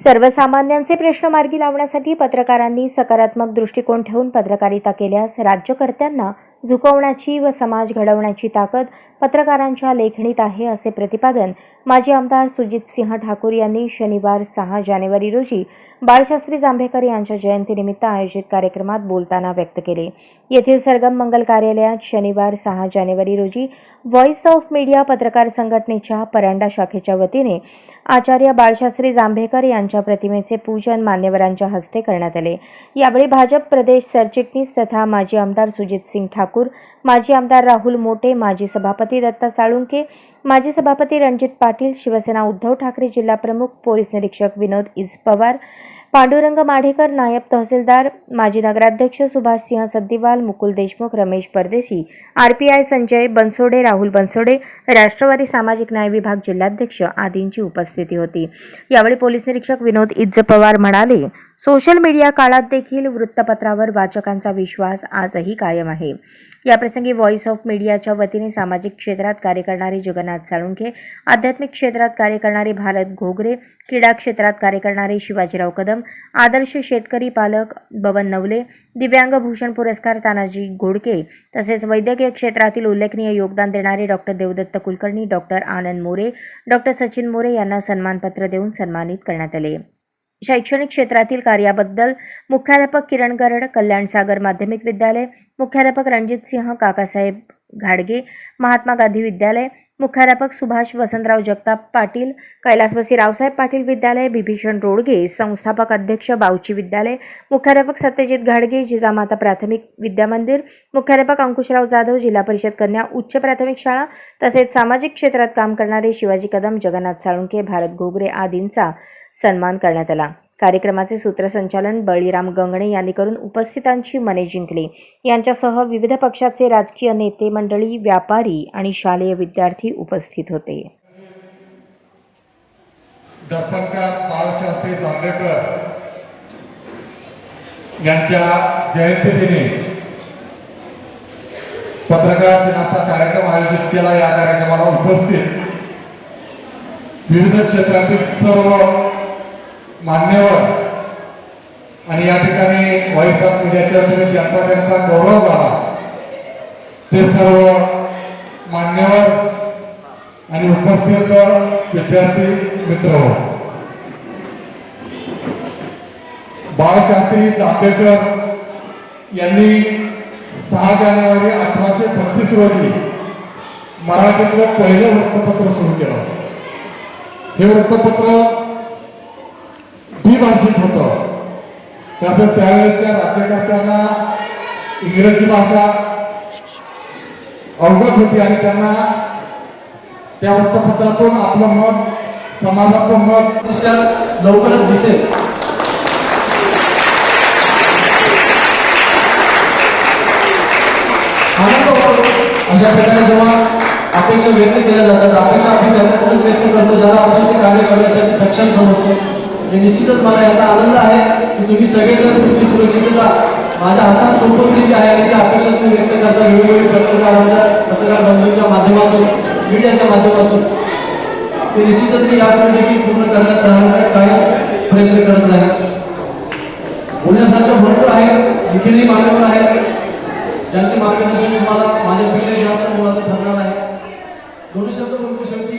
सर्वसामान्यांचे प्रश्न मार्गी लावण्यासाठी पत्रकारांनी सकारात्मक दृष्टिकोन ठेवून पत्रकारिता केल्यास राज्यकर्त्यांना झुकवण्याची व समाज घडवण्याची ताकद पत्रकारांच्या लेखणीत आहे असे प्रतिपादन माजी आमदार सुजितसिंह ठाकूर यांनी शनिवार सहा जानेवारी रोजी बाळशास्त्री जांभेकर यांच्या जयंतीनिमित्त आयोजित कार्यक्रमात बोलताना व्यक्त केले. येथील सरगम मंगल कार्यालयात शनिवार सहा जानेवारी रोजी व्हॉइस ऑफ मीडिया पत्रकार संघटनेच्या परांडा शाखेच्या वतीने आचार्य बाळशास्त्री जांभेकर यांच्या प्रतिमेचे पूजन मान्यवरांच्या हस्ते करण्यात आले. यावेळी भाजप प्रदेश सरचिटणीस तथा माजी आमदार सुजितसिंग ठाकूर माजी आमदार राहुल मोटे माजी सभापती दत्ता साळुंके माजी सभापती रणजित पाटील शिवसेना उद्धव ठाकरे जिल्हा प्रमुख पोलीस निरीक्षक विनोद इज पवार पांडुरंग माढेकर नायब तहसीलदार माजी नगराध्यक्ष सुभाषसिंह सद्दिवाल मुकुल देशमुख रमेश परदेशी आरपीआय संजय बनसोडे राहुल बनसोडे राष्ट्रवादी सामाजिक न्याय विभाग जिल्हाध्यक्ष आदींची उपस्थिती होती. यावेळी पोलीस निरीक्षक विनोद इज्ज पवार म्हणाले सोशल मीडिया काळात देखील वृत्तपत्रावर वाचकांचा विश्वास आजही कायम आहे. याप्रसंगी व्हॉइस ऑफ मीडियाच्या वतीने सामाजिक क्षेत्रात कार्य करणारे जगन्नाथ साळुंखे आध्यात्मिक क्षेत्रात कार्य करणारे भारत घोगरे क्रीडा क्षेत्रात कार्य करणारे शिवाजीराव कदम आदर्श शेतकरी पालक बबन नवले दिव्यांग भूषण पुरस्कार तानाजी घोडके तसेच वैद्यकीय क्षेत्रातील उल्लेखनीय योगदान देणारे doctor Devdatta Kulkarni doctor Anand More doctor Sachin More यांना सन्मानपत्र देऊन सन्मानित करण्यात आले. शैक्षणिक क्षेत्रातील कार्याबद्दल मुख्याध्यापक किरण गरड कल्याण सागर माध्यमिक विद्यालय मुख्याध्यापक रणजित सिंह काकासाहेब घाडगे महात्मा गांधी विद्यालय मुख्याध्यापक सुभाष वसंतराव जगताप पाटील कैलासवासी रावसाहेब पाटील विद्यालय बिभीषण रोडगे संस्थापक अध्यक्ष बावची विद्यालय मुख्याध्यापक सत्यजित घाडगे जिजामाता प्राथमिक विद्यामंदिर मुख्याध्यापक अंकुशराव जाधव जिल्हा परिषद कन्या उच्च प्राथमिक शाळा तसेच सामाजिक क्षेत्रात काम करणारे शिवाजी कदम जगन्नाथ साळुंके भारत घोगरे आदींचा सन्मान करण्यात आला. कार्यक्रमाचे सूत्रसंचालन बळीराम गंगणे यांनी करून उपस्थितांची मने जिंकली. यांच्यासह विविध पक्षाचे राजकीय नेते मंडळी व्यापारी आणि शालेय विद्यार्थी उपस्थित होते. दर्पणकार बाळशास्त्री जांभेकर यांच्या जयंतीदिनी पत्रकार दिनाचा कार्यक्रम आयोजित केला. या कार्यक्रमाला उपस्थित विविध क्षेत्रातील सर्व मान्यवर. आणि या ठिकाणी व्हॉइस ऑफ मीडियाच्या वतीने ज्यांचा त्यांचा गौरव झाला ते सर्व मान्यवर आणि उपस्थित विद्यार्थी मित्र. बाळशास्त्री जांभेकर यांनी सहा जानेवारी अठराशे बत्तीस रोजी मराठीतलं पहिलं वृत्तपत्र सुरू केलं. हे वृत्तपत्र द्विभाषिक होतं कारण त्यावेळेच्या राज्यकर्त्यांना इंग्रजी भाषा अवगत होती आणि त्यांना त्या वृत्तपत्रातून आपलं मत समाजाचं मत लवकरच दिसेल. आनंद होतो. अशा प्रकारे जेव्हा अपेक्षा व्यक्त केल्या जातात अपेक्षा आपण त्याच्याकडेच व्यक्त करतो ज्याला आपण ते कार्य करण्यासाठी सक्षम समजतो. आणि निश्चितच मला याचा आनंद आहे की तुम्ही सगळेजण तुमची सुरक्षितता माझ्या हातात सोपवलेली आहे याची अपेक्षा तुम्ही व्यक्त करता वेळोवेळी पत्रकारांच्या पत्रकार बंधूंच्या माध्यमातून मीडियाच्या माध्यमातून ते निश्चितच मी यापुढे देखील पूर्ण करण्यात राहण्याचा काय प्रयत्न करत राहील बोलण्यासारखं भरपूर आहे आणखीनही मान्यवर आहेत ज्यांचे मार्गदर्शन तुम्हाला माझ्यापेक्षा जास्त मुलाचं ठरणार आहे दोन्ही शब्द बोलतो शेवटी